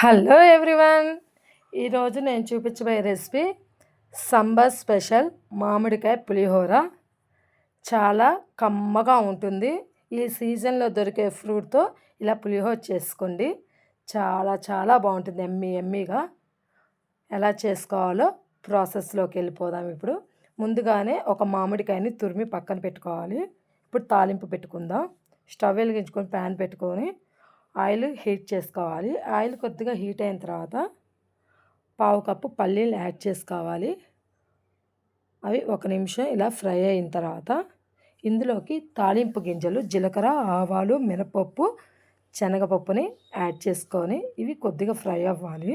Hello everyone. ఈరోజు నేను చూపించబోయే రెసిపీ సంబర్ స్పెషల్ మామిడికాయ పులిహోర. చాలా కమ్మగా ఉంటుంది. ఈ సీజన్లో దొరికే ఫ్రూట్తో ఇలా పులిహోర చేసుకోండి. చాలా చాలా బాగుంటుంది. ఎమ్మి ఎమ్మిగా ఎలా చేసుకోవాలో ప్రాసెస్లోకి వెళ్ళిపోదాం ఇప్పుడు. ముందుగానే ఒక మామిడికాయని తురిమి పక్కన పెట్టుకోవాలి. ఇప్పుడు తాలింపు పెట్టుకుందాం. స్టవ్ వెలిగించుకొని ప్యాన్ పెట్టుకొని ఆయిల్ హీట్ చేసుకోవాలి. ఆయిల్ కొద్దిగా హీట్ అయిన తర్వాత పావు కప్పు పల్లీలు యాడ్ చేసుకోవాలి. అవి ఒక నిమిషం ఇలా ఫ్రై అయిన తర్వాత ఇందులోకి తాలింపు గింజలు జీలకర్ర ఆవాలు మినపప్పు శనగపప్పుని యాడ్ చేసుకొని ఇవి కొద్దిగా ఫ్రై అవ్వాలి.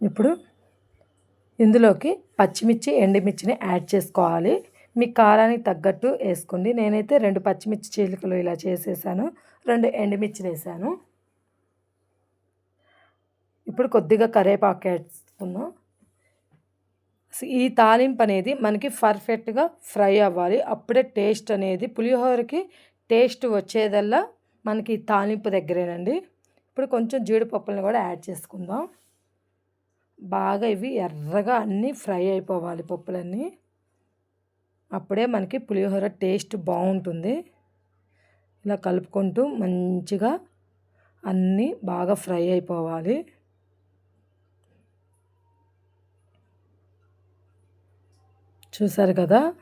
ఇప్పుడు ఇందులోకి పచ్చిమిర్చి ఎండుమిర్చిని యాడ్ చేసుకోవాలి. మీ కారానికి తగ్గట్టు వేసుకోండి. నేనైతే రెండు పచ్చిమిర్చి చీలికలు ఇలా చేసేసాను. రెండు ఎండుమిర్చి వేసాను. ఇప్పుడు కొద్దిగా కరేపాకు వేసుకున్నాం ఈ తాలింపు అనేది మనకి పర్ఫెక్ట్గా ఫ్రై అవ్వాలి. అప్పుడే టేస్ట్ అనేది పులిహోరకి టేస్ట్ వచ్చేదల్లా మనకి తాలింపు దగ్గరేనండి. ఇప్పుడు కొంచెం జీడిపప్పులను కూడా యాడ్ చేసుకుందాం. బాగా ఇవి ఎర్రగా అన్నీ ఫ్రై అయిపోవాలి పప్పులన్నీ. అప్పుడే మనకి పులిహోర టేస్ట్ బాగుంటుంది. ఇలా కలుపుకుంటూ మంచిగా అన్నీ బాగా ఫ్రై అయిపోవాలి. చూసారు కదా?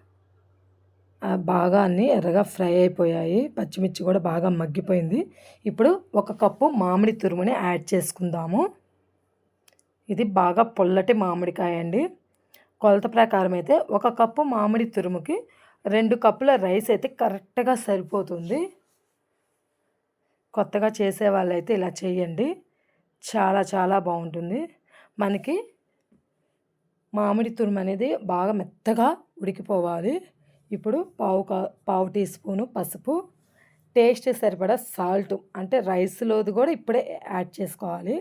బాగా అన్నీ ఎర్రగా ఫ్రై అయిపోయాయి. పచ్చిమిర్చి కూడా బాగా మగ్గిపోయింది. ఇప్పుడు ఒక కప్పు మామిడి తురుముని యాడ్ చేసుకుందాము. ఇది బాగా పొల్లటి మామిడికాయ అండి కొలత ప్రకారం అయితే ఒక కప్పు మామిడి తురుముకి రెండు కప్పుల రైస్ అయితే కరెక్ట్గా సరిపోతుంది. కొత్తగా చేసే వాళ్ళైతే ఇలా చేయండి. చాలా చాలా బాగుంటుంది. మనకి మామిడి తురుము అనేది బాగా మెత్తగా ఉడికిపోవాలి. ఇప్పుడు పావు కా పావు టీ స్పూను పసుపు టేస్ట్ సరిపడా సాల్ట్ అంటే రైస్లోది కూడా ఇప్పుడే యాడ్ చేసుకోవాలి.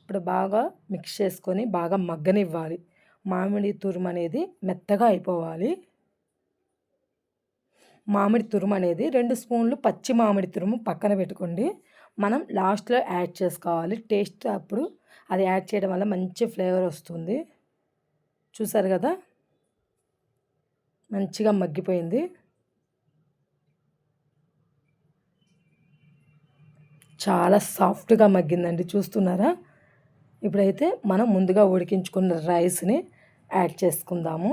ఇప్పుడు బాగా మిక్స్ చేసుకొని బాగా మగ్గనివ్వాలి. మామిడి తురుము అనేది మెత్తగా అయిపోవాలి. మామిడి తురుము అనేది రెండు స్పూన్లు పచ్చి మామిడి తురుము పక్కన పెట్టుకోండి. మనం లాస్ట్లో యాడ్ చేసుకోవాలి. టేస్ట్ అప్పుడు అది యాడ్ చేయడం వల్ల మంచి ఫ్లేవర్ వస్తుంది. చూసారు కదా? మంచిగా మగ్గిపోయింది. చాలా సాఫ్ట్గా మగ్గిందండి. చూస్తున్నారా? ఇప్పుడైతే మనం ముందుగా ఉడికించుకున్న రైస్ని యాడ్ చేసుకుందాము.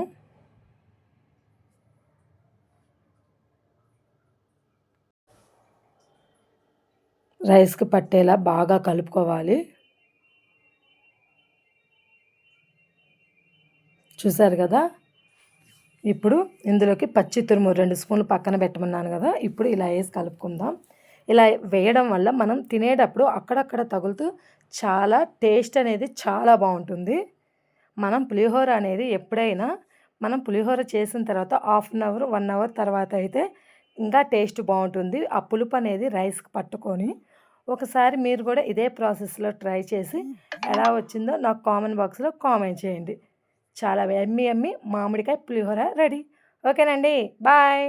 రైస్కి పట్టేలా బాగా కలుపుకోవాలి. చూసారు కదా? ఇప్పుడు ఇందులోకి పచ్చి తురుము రెండు స్పూన్లు పక్కన పెట్టమన్నాను కదా? ఇప్పుడు ఇలా వేసి కలుపుకుందాం. ఇలా వేయడం వల్ల మనం తినేటప్పుడు అక్కడక్కడ తగులుతూ చాలా టేస్ట్ అనేది చాలా బాగుంటుంది. మనం పులిహోర అనేది ఎప్పుడైనా మనం పులిహోర చేసిన తర్వాత half an hour one hour తర్వాత అయితే ఇంకా టేస్ట్ బాగుంటుంది. ఆ పులుపు అనేది రైస్కి పట్టుకొని ఒకసారి మీరు కూడా ఇదే ప్రాసెస్లో ట్రై చేసి ఎలా వచ్చిందో నాకు కామెంట్ బాక్స్లో కామెంట్ చేయండి. చాలా ఎమ్మి ఎమ్మి మామిడికాయ పులిహోర రెడీ. ఓకేనండి. బాయ్.